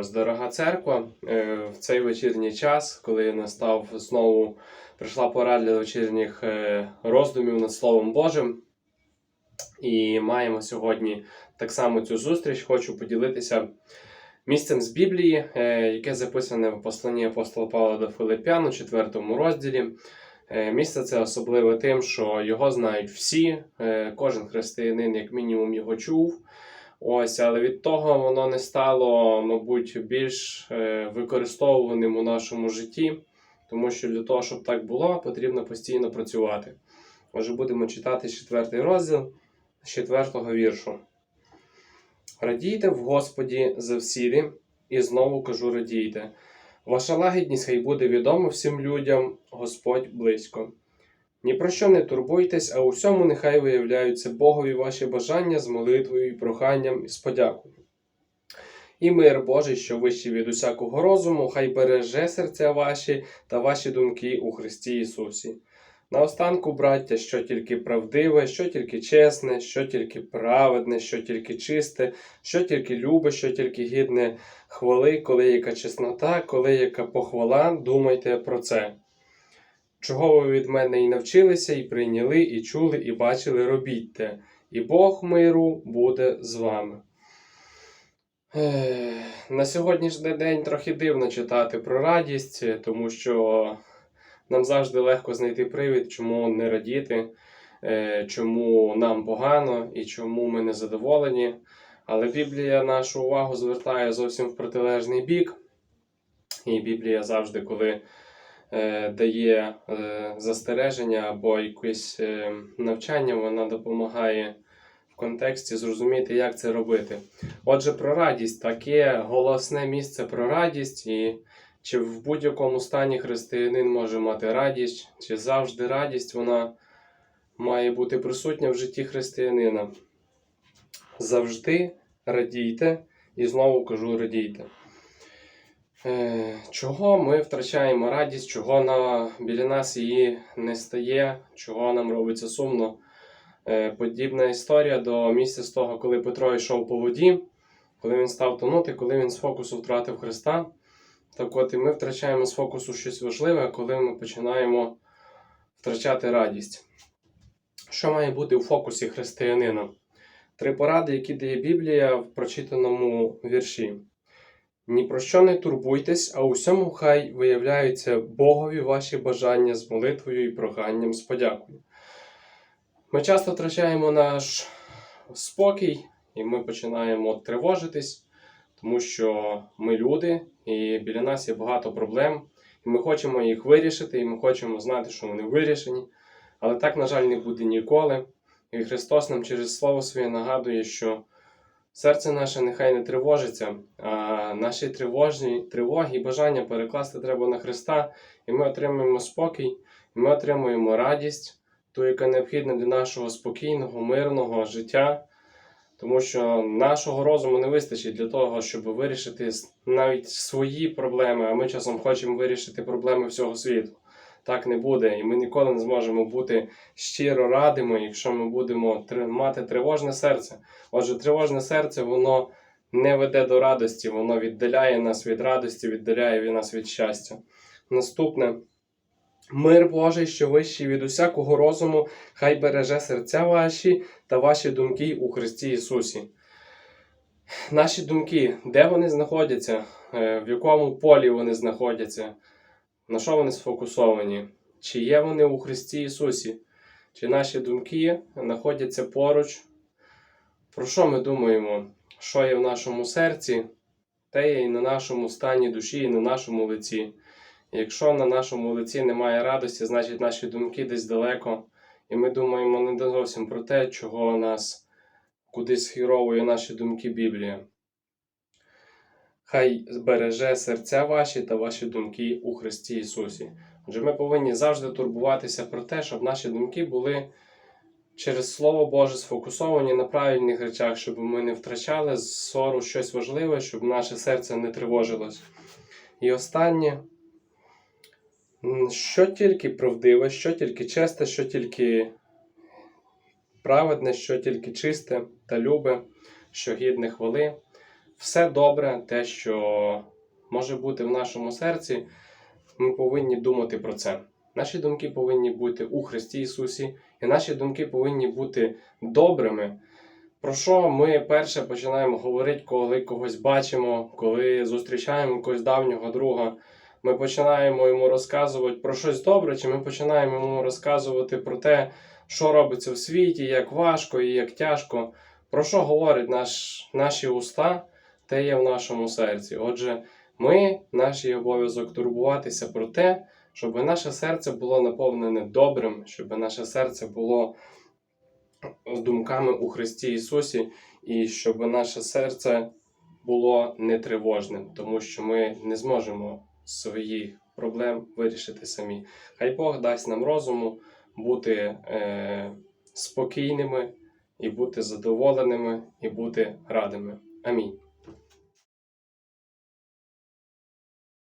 Вас, дорога церква. Е, В цей вечірній час, коли настав знову, прийшла пора для вечірніх е, роздумів над Словом Божим. І маємо сьогодні так само цю зустріч. Хочу поділитися місцем з Біблії, е, яке записане в посланні апостола Павла до Филиппян у 4 розділі. Місце це особливе тим, що його знають всі, кожен християнин, як мінімум, його чув. Ось, але від того воно не стало, мабуть, більш е, використовуваним у нашому житті, тому що для того, щоб так було, потрібно постійно працювати. Отже, будемо читати четвертий розділ з четвертого віршу. Радійте в Господі завсіди, і знову кажу радійте. Ваша лагідність хай буде відома всім людям, Господь близько. Ні про що не турбуйтесь, а у всьому нехай виявляються Богові ваші бажання з молитвою і проханням і з подякою. І мир Божий, що вищий від усякого розуму, хай береже серця ваші та ваші думки у Христі Ісусі. Наостанку, браття, що тільки правдиве, що тільки чесне, що тільки праведне, що тільки чисте, що тільки любе, що тільки гідне хвали, коли яка чеснота, коли яка похвала, думайте про це. Чого ви від мене і навчилися, і прийняли, і чули, і бачили, робіть те, і Бог миру буде з вами. На сьогоднішній день трохи дивно читати про радість, тому що нам завжди легко знайти привід, чому не радіти, е, чому нам погано і чому ми не задоволені. Але Біблія нашу увагу звертає зовсім в протилежний бік. І Біблія завжди, коли дає е, застереження або якесь е, навчання, вона допомагає в контексті зрозуміти, як це робити. Отже, про радість таке голосне місце про радість, і чи в будь-якому стані християнин може мати радість, чи завжди радість вона має бути присутня в житті християнина. Завжди радійте, і знову кажу радійте. Е, Чого ми втрачаємо радість, чого на, біля нас її не стає, чого нам робиться сумно. Е, Подібна історія до місця з того, коли Петро йшов по воді, коли він став тонути, коли він з фокусу втратив Христа. Так от і ми втрачаємо з фокусу щось важливе, коли ми починаємо втрачати радість. Що має бути у фокусі християнина? Три поради, які дає Біблія в прочитаному вірші. Ні про що не турбуйтесь, а у всьому хай виявляються Богові ваші бажання з молитвою і проханням з подякою. Ми часто втрачаємо наш спокій, і ми починаємо тривожитись, тому що ми люди, і біля нас є багато проблем, і ми хочемо їх вирішити, і ми хочемо знати, що вони вирішені. Але так, на жаль, не буде ніколи. І Христос нам через Слово своє нагадує, що серце наше нехай не тривожиться, а наші тривожні тривоги і бажання перекласти треба на Христа, і ми отримуємо спокій, і ми отримуємо радість, ту, яка необхідна для нашого спокійного, мирного життя. Тому що нашого розуму не вистачить для того, щоб вирішити навіть свої проблеми, а ми часом хочемо вирішити проблеми всього світу. Так не буде, і ми ніколи не зможемо бути щиро радими, якщо ми будемо мати тривожне серце. Отже, тривожне серце воно не веде до радості, воно віддаляє нас від радості, віддаляє від нас від щастя. Наступне. Мир Божий, що вищий від усякого розуму, хай береже серця ваші та ваші думки у Христі Ісусі. Наші думки, де вони знаходяться, Е, в якому полі вони знаходяться, на що вони сфокусовані? Чи є вони у Христі Ісусі? Чи наші думки знаходяться поруч? Про що ми думаємо? Що є в нашому серці, те є і на нашому стані душі, і на нашому лиці. Якщо на нашому лиці немає радості, значить наші думки десь далеко, і ми думаємо не зовсім про те, чого нас кудись схіровує наші думки Біблія. Хай збереже серця ваші та ваші думки у Христі Ісусі. Отже, ми повинні завжди турбуватися про те, щоб наші думки були через Слово Боже сфокусовані на правильних речах, щоб ми не втрачали з сору щось важливе, щоб наше серце не тривожилось. І останнє. Що тільки правдиве, що тільки честе, що тільки праведне, що тільки чисте та любе, що гідне хвали, все добре, те, що може бути в нашому серці, ми повинні думати про це. Наші думки повинні бути у Христі Ісусі, і наші думки повинні бути добрими. Про що ми перше починаємо говорити, коли когось бачимо, коли зустрічаємо якогось давнього друга. Ми починаємо йому розказувати про щось добре, чи ми починаємо йому розказувати про те, що робиться в світі, як важко і як тяжко. Про що говорять наш, наші уста, те є в нашому серці. Отже, ми, наш є обов'язок турбуватися про те, щоб наше серце було наповнене добрим, щоб наше серце було думками у Христі Ісусі, і щоб наше серце було не тривожним, тому що ми не зможемо своїх проблем вирішити самі. Хай Бог дасть нам розуму бути е, спокійними і бути задоволеними, і бути радими. Амінь.